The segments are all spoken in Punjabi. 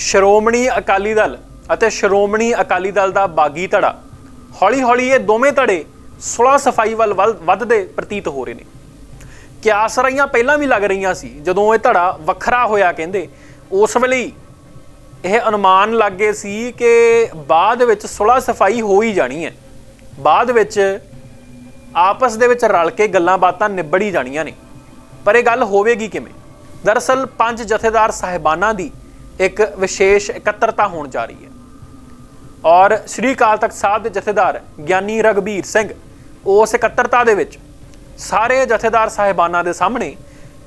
ਸ਼੍ਰੋਮਣੀ ਅਕਾਲੀ ਦਲ ਅਤੇ ਸ਼੍ਰੋਮਣੀ ਅਕਾਲੀ ਦਲ ਦਾ ਬਾਗੀ ਧੜਾ। ਹੌਲੀ-ਹੌਲੀ ਇਹ ਦੋਵੇਂ ਧੜੇ ਸੁਲਾ ਸਫ਼ਾਈ ਵੱਲ ਵੱਲ ਵੱਧਦੇ ਪ੍ਰਤੀਤ ਹੋ ਰਹੇ ਨੇ। ਕਿਆਸ ਰਹੀਆਂ ਪਹਿਲਾਂ ਵੀ ਲੱਗ ਰਹੀਆਂ ਸੀ, ਜਦੋਂ ਇਹ ਧੜਾ ਵੱਖਰਾ ਹੋਇਆ ਕਹਿੰਦੇ, ਉਸ ਵੇਲੇ ਇਹ ਅਨੁਮਾਨ ਲੱਗੇ ਸੀ ਕਿ ਬਾਅਦ ਵਿੱਚ ਸੁਲਾ ਸਫ਼ਾਈ ਹੋ ਹੀ ਜਾਣੀ ਹੈ। ਬਾਅਦ ਵਿੱਚ ਆਪਸ ਦੇ ਵਿੱਚ ਰਲ ਕੇ ਗੱਲਾਂ ਬਾਤਾਂ ਨਿਬੜੀ ਜਾਣੀਆਂ ਨੇ। ਪਰ ਇਹ ਗੱਲ ਹੋਵੇਗੀ ਕਿਵੇਂ? ਦਰਅਸਲ ਪੰਜ ਜਥੇਦਾਰ ਸਾਹਿਬਾਨਾਂ ਦੀ ਇੱਕ ਵਿਸ਼ੇਸ਼ ਇਕੱਤਰਤਾ ਹੋਣ ਜਾ ਰਹੀ ਹੈ। ਔਰ ਸ੍ਰੀ ਅਕਾਲ ਤਖਤ ਸਾਹਿਬ ਦੇ ਜਥੇਦਾਰ ਗਿਆਨੀ ਰਗਬੀਰ ਸਿੰਘ ਉਸ ਇਕੱਤਰਤਾ ਦੇ ਵਿੱਚ ਸਾਰੇ ਜਥੇਦਾਰ ਸਾਹਿਬਾਨਾਂ ਦੇ ਸਾਹਮਣੇ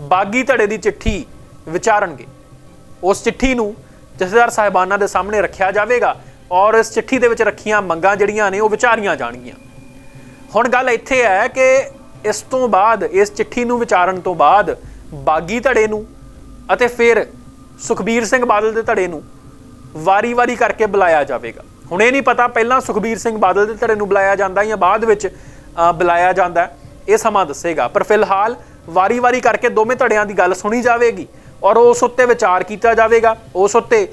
ਬਾਗੀ ਧੜੇ ਦੀ ਚਿੱਠੀ ਵਿਚਾਰਨਗੇ। ਉਸ ਚਿੱਠੀ ਨੂੰ ਜਥੇਦਾਰ ਸਾਹਿਬਾਨਾਂ ਦੇ ਸਾਹਮਣੇ ਰੱਖਿਆ ਜਾਵੇਗਾ ਔਰ ਇਸ ਚਿੱਠੀ ਦੇ ਵਿੱਚ ਰੱਖੀਆਂ ਮੰਗਾਂ ਜਿਹੜੀਆਂ ਨੇ ਉਹ ਵਿਚਾਰੀਆਂ ਜਾਣਗੀਆਂ। ਹੁਣ ਗੱਲ ਇੱਥੇ ਹੈ ਕਿ ਇਸ ਤੋਂ ਬਾਅਦ, ਇਸ ਚਿੱਠੀ ਨੂੰ ਵਿਚਾਰਨ ਤੋਂ ਬਾਅਦ ਬਾਗੀ ਧੜੇ ਨੂੰ ਅਤੇ ਫਿਰ ਸੁਖਬੀਰ ਸਿੰਘ ਬਾਦਲ ਦੇ ਧੜੇ ਨੂੰ ਵਾਰੀ-ਵਾਰੀ ਕਰਕੇ ਬੁਲਾਇਆ ਜਾਵੇਗਾ। ਹੁਣ ਇਹ ਨਹੀਂ ਪਤਾ, ਪਹਿਲਾਂ ਸੁਖਬੀਰ ਸਿੰਘ ਬਾਦਲ ਦੇ ਧੜੇ ਨੂੰ ਬੁਲਾਇਆ ਜਾਂਦਾ ਜਾਂ ਬਾਅਦ ਵਿੱਚ ਬੁਲਾਇਆ ਜਾਂਦਾ ਇਹ ਸਮਾਂ ਦੱਸੇਗਾ। ਪਰ ਫਿਲਹਾਲ ਵਾਰੀ-ਵਾਰੀ ਕਰਕੇ ਦੋਵੇਂ ਧੜਿਆਂ ਦੀ ਗੱਲ ਸੁਣੀ ਜਾਵੇਗੀ ਔਰ ਉਸ ਉੱਤੇ ਵਿਚਾਰ ਕੀਤਾ ਜਾਵੇਗਾ। ਉਸ ਉੱਤੇ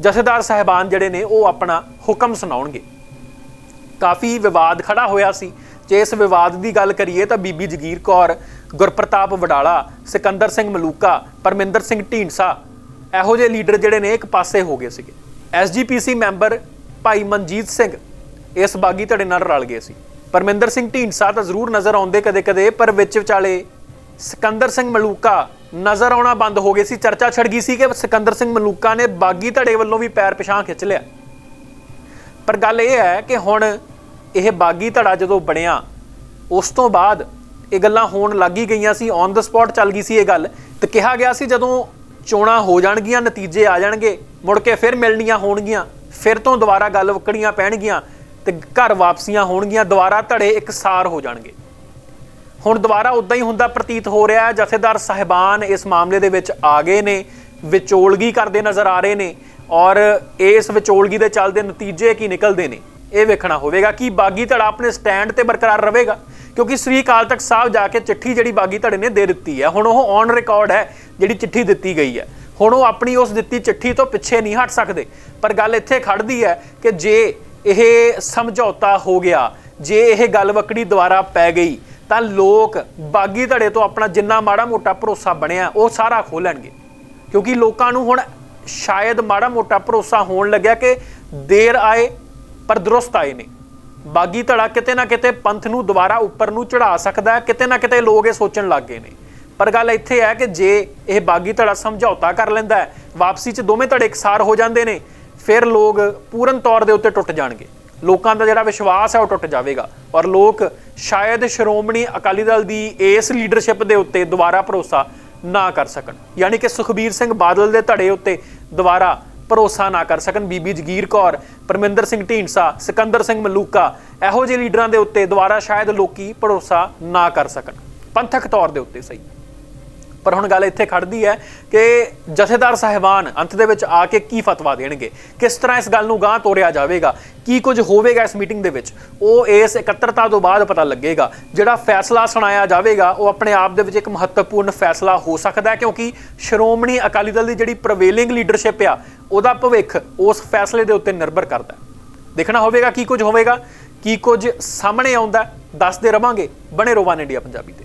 ਜਥੇਦਾਰ ਸਾਹਿਬਾਨ ਜਿਹੜੇ ਨੇ, ਉਹ ਆਪਣਾ ਹੁਕਮ ਸੁਣਾਉਣਗੇ। ਕਾਫੀ ਵਿਵਾਦ ਖੜਾ ਹੋਇਆ ਸੀ। ਜੇ ਇਸ ਵਿਵਾਦ ਦੀ ਗੱਲ ਕਰੀਏ ਤਾਂ ਬੀਬੀ ਜਗੀਰ ਕੌਰ, ਗੁਰਪ੍ਰਤਾਪ ਵਡਾਲਾ, ਸਿਕੰਦਰ ਸਿੰਘ ਮਲੂਕਾ, ਪਰਮਿੰਦਰ ਸਿੰਘ ਢੀਂਡਸਾ ਇਹੋ ਜਿਹੇ ਲੀਡਰ ਜਿਹੜੇ ਨੇ ਇੱਕ ਪਾਸੇ ਹੋ ਗਏ ਸੀਗੇ। ਐਸਜੀਪੀਸੀ ਮੈਂਬਰ ਭਾਈ ਮਨਜੀਤ ਸਿੰਘ ਇਸ ਬਾਗੀ ਧੜੇ ਨਾਲ ਰਲ ਗਏ ਸੀ। ਪਰਮਿੰਦਰ ਸਿੰਘ ਢੀਂਡਸਾ ਤਾਂ ਜ਼ਰੂਰ ਨਜ਼ਰ ਆਉਂਦੇ ਕਦੇ-ਕਦੇ, ਪਰ ਵਿੱਚ ਵਿਚਾਲੇ ਸਿਕੰਦਰ ਸਿੰਘ ਮਲੂਕਾ ਨਜ਼ਰ ਆਉਣਾ ਬੰਦ ਹੋ ਗਏ ਸੀ। ਚਰਚਾ ਛੜ ਗਈ ਸੀ ਕਿ ਸਿਕੰਦਰ ਸਿੰਘ ਮਲੂਕਾ ਨੇ ਬਾਗੀ ਧੜੇ ਵੱਲੋਂ ਵੀ ਪੈਰ ਪਿਛਾਂ ਖਿੱਚ ਲਿਆ। ਪਰ ਗੱਲ ਇਹ ਹੈ ਕਿ ਹੁਣ ਇਹ ਬਾਗੀ ਧੜਾ ਜਦੋਂ ਬਣਿਆ, ਉਸ ਤੋਂ ਬਾਅਦ ਇਹ ਗੱਲਾਂ ਹੋਣ ਲੱਗੀ ਗਈਆਂ ਸੀ। ਔਨ ਦਾ ਸਪੌਟ ਚੱਲ ਗਈ ਸੀ ਇਹ ਗੱਲ। ਤੇ ਕਿਹਾ ਗਿਆ ਸੀ ਜਦੋਂ ਚੋਣਾਂ ਹੋ ਜਾਣਗੀਆਂ, ਨਤੀਜੇ ਆ ਜਾਣਗੇ, ਮੁੜ ਕੇ ਫਿਰ ਮਿਲਣੀਆਂ ਹੋਣਗੀਆਂ, ਫਿਰ ਤੋਂ ਦੁਬਾਰਾ ਗੱਲ ਵਕੜੀਆਂ ਪੈਣਗੀਆਂ ਤੇ ਘਰ ਵਾਪਸੀਆਂ ਹੋਣਗੀਆਂ, ਦੁਬਾਰਾ ਧੜੇ ਇਕਸਾਰ ਹੋ ਜਾਣਗੇ। ਹੁਣ ਦੁਬਾਰਾ ਉਦਾਂ ਹੀ ਹੁੰਦਾ ਪ੍ਰਤੀਤ ਹੋ ਰਿਹਾ ਹੈ, ਜਥੇਦਾਰ ਸਾਹਿਬਾਨ ਇਸ ਮਾਮਲੇ ਦੇ ਵਿੱਚ ਆ ਗਏ ਨੇ, ਵਿਚੋਲਗੀ ਕਰਦੇ ਨਜ਼ਰ ਆ ਰਹੇ ਨੇ ਔਰ ਇਸ ਵਿਚੋਲਗੀ ਦੇ ਚੱਲਦੇ ਨਤੀਜੇ ਕੀ ਨਿਕਲਦੇ ਨੇ, ਇਹ ਵੇਖਣਾ ਹੋਵੇਗਾ ਕਿ ਬਾਗੀ ਧੜਾ ਆਪਣੇ ਸਟੈਂਡ ਤੇ ਬਰਕਰਾਰ ਰਹੇਗਾ, ਕਿਉਂਕਿ ਸ੍ਰੀ ਅਕਾਲ ਤਖਤ ਸਾਹਿਬ ਜਾ ਕੇ ਚਿੱਠੀ ਜਿਹੜੀ ਬਾਗੀ ਧੜੇ ਨੇ ਦੇ ਦਿੱਤੀ ਹੈ, ਹੁਣ ਉਹ ਔਨ ਰਿਕਾਰਡ ਹੈ ਜਿਹੜੀ ਚਿੱਠੀ ਦਿੱਤੀ ਗਈ ਹੈ। ਹੁਣ ਉਹ ਆਪਣੀ ਉਸ ਦਿੱਤੀ ਚਿੱਠੀ ਤੋਂ ਪਿੱਛੇ ਨਹੀਂ ਹਟ ਸਕਦੇ। ਪਰ ਗੱਲ ਇੱਥੇ ਖੜਦੀ ਹੈ ਕਿ ਜੇ ਇਹ ਸਮਝੌਤਾ ਹੋ ਗਿਆ, ਜੇ ਇਹ ਗੱਲ ਵਕੜੀ ਦੁਆਰਾ ਪੈ ਗਈ, ਤਾਂ ਲੋਕ ਬਾਗੀ ਧੜੇ ਤੋਂ ਆਪਣਾ ਜਿੰਨਾ ਮਾੜਾ ਮੋਟਾ ਭਰੋਸਾ ਬਣਿਆ, ਉਹ ਸਾਰਾ ਖੋਹ ਲੈਣਗੇ। ਕਿਉਂਕਿ ਲੋਕਾਂ ਨੂੰ ਹੁਣ ਸ਼ਾਇਦ ਮਾੜਾ ਮੋਟਾ ਭਰੋਸਾ ਹੋਣ ਲੱਗਿਆ ਕਿ ਦੇਰ ਆਏ, ਪਰ ਦਰੁਸਤ ਆਏ ਨੇ। ਬਾਗੀ ਧੜਾ ਕਿਤੇ ਨਾ ਕਿਤੇ ਪੰਥ ਨੂੰ ਦੁਬਾਰਾ ਉੱਪਰ ਨੂੰ ਚੜਾ ਸਕਦਾ ਹੈ, ਕਿਤੇ ਨਾ ਕਿਤੇ ਲੋਕ ਇਹ ਸੋਚਣ ਲੱਗ ਗਏ ਨੇ। ਪਰ ਗੱਲ ਇੱਥੇ ਹੈ ਕਿ ਜੇ ਇਹ ਬਾਗੀ ਧੜਾ ਸਮਝੌਤਾ ਕਰ ਲੈਂਦਾ ਹੈ, ਵਾਪਸੀ 'ਚ ਦੋਵੇਂ ਧੜੇ ਇਕਸਾਰ ਹੋ ਜਾਂਦੇ ਨੇ, ਫਿਰ ਲੋਕ ਪੂਰਨ ਤੌਰ ਦੇ ਉੱਤੇ ਟੁੱਟ ਜਾਣਗੇ। ਲੋਕਾਂ ਦਾ ਜਿਹੜਾ ਵਿਸ਼ਵਾਸ ਹੈ ਉਹ ਟੁੱਟ ਜਾਵੇਗਾ। ਔਰ ਲੋਕ ਸ਼ਾਇਦ ਸ਼੍ਰੋਮਣੀ ਅਕਾਲੀ ਦਲ ਦੀ ਇਸ ਲੀਡਰਸ਼ਿਪ ਦੇ ਉੱਤੇ ਦੁਬਾਰਾ ਭਰੋਸਾ ਨਾ ਕਰ ਸਕਣ। ਯਾਨੀ ਕਿ ਸੁਖਬੀਰ ਸਿੰਘ ਬਾਦਲ ਦੇ ਧੜੇ ਉੱਤੇ ਦੁਬਾਰਾ ਭਰੋਸਾ ਨਾ ਕਰ ਸਕਣ। ਬੀਬੀ ਜਗੀਰ ਕੌਰ, ਪਰਮਿੰਦਰ ਸਿੰਘ ਢੀਂਡਸਾ, ਸਿਕੰਦਰ ਸਿੰਘ ਮਲੂਕਾ, ਇਹੋ ਜਿਹੇ ਲੀਡਰਾਂ ਦੇ ਉੱਤੇ ਦੁਬਾਰਾ ਸ਼ਾਇਦ ਲੋਕੀ ਭਰੋਸਾ ਨਾ ਕਰ ਸਕਣ। ਪੰਥਕ ਤੌਰ ਦੇ ਉੱਤੇ ਸਹੀ। ਪਰ ਹੁਣ ਗੱਲ ਇੱਥੇ ਖੜਦੀ ਹੈ ਕਿ ਜਥੇਦਾਰ ਸਾਹਿਬਾਨ ਅੰਤ ਦੇ ਵਿੱਚ ਆ ਕੇ ਕੀ ਫਤਵਾ ਦੇਣਗੇ? ਕਿਸ ਤਰ੍ਹਾਂ ਇਸ ਗੱਲ ਨੂੰ ਗਾਂਹ ਤੋਰਿਆ ਜਾਵੇਗਾ? ਕੀ ਕੁਝ ਹੋਵੇਗਾ ਇਸ ਮੀਟਿੰਗ ਦੇ ਵਿੱਚ? ਉਹ ਇਸ ਇਕੱਤਰਤਾ ਤੋਂ ਬਾਅਦ ਪਤਾ ਲੱਗੇਗਾ। ਜਿਹੜਾ ਫੈਸਲਾ ਸੁਣਾਇਆ ਜਾਵੇਗਾ, ਉਹ ਆਪਣੇ ਆਪ ਦੇ ਵਿੱਚ ਇੱਕ ਮਹੱਤਵਪੂਰਨ ਫੈਸਲਾ ਹੋ ਸਕਦਾ ਹੈ ਕਿਉਂਕਿ ਸ਼੍ਰੋਮਣੀ ਅਕਾਲੀ ਦਲ ਦੀ ਜਿਹੜੀ ਪ੍ਰਵੇਲਿੰਗ ਲੀਡਰਸ਼ਿਪ ਆ, ਉਹਦਾ ਭਵਿੱਖ ਉਸ ਫੈਸਲੇ ਦੇ ਉੱਤੇ ਨਿਰਭਰ ਕਰਦਾ ਹੈ। ਦੇਖਣਾ ਹੋਵੇਗਾ ਕੀ ਕੁਝ ਹੋਵੇਗਾ, ਕੀ ਕੁਝ ਸਾਹਮਣੇ ਆਉਂਦਾ ਦੱਸਦੇ ਰਵਾਂਗੇ ਬਣੇ ਰੋਵਾਨ ਇੰਡੀਆ ਪੰਜਾਬੀ ਤੇ।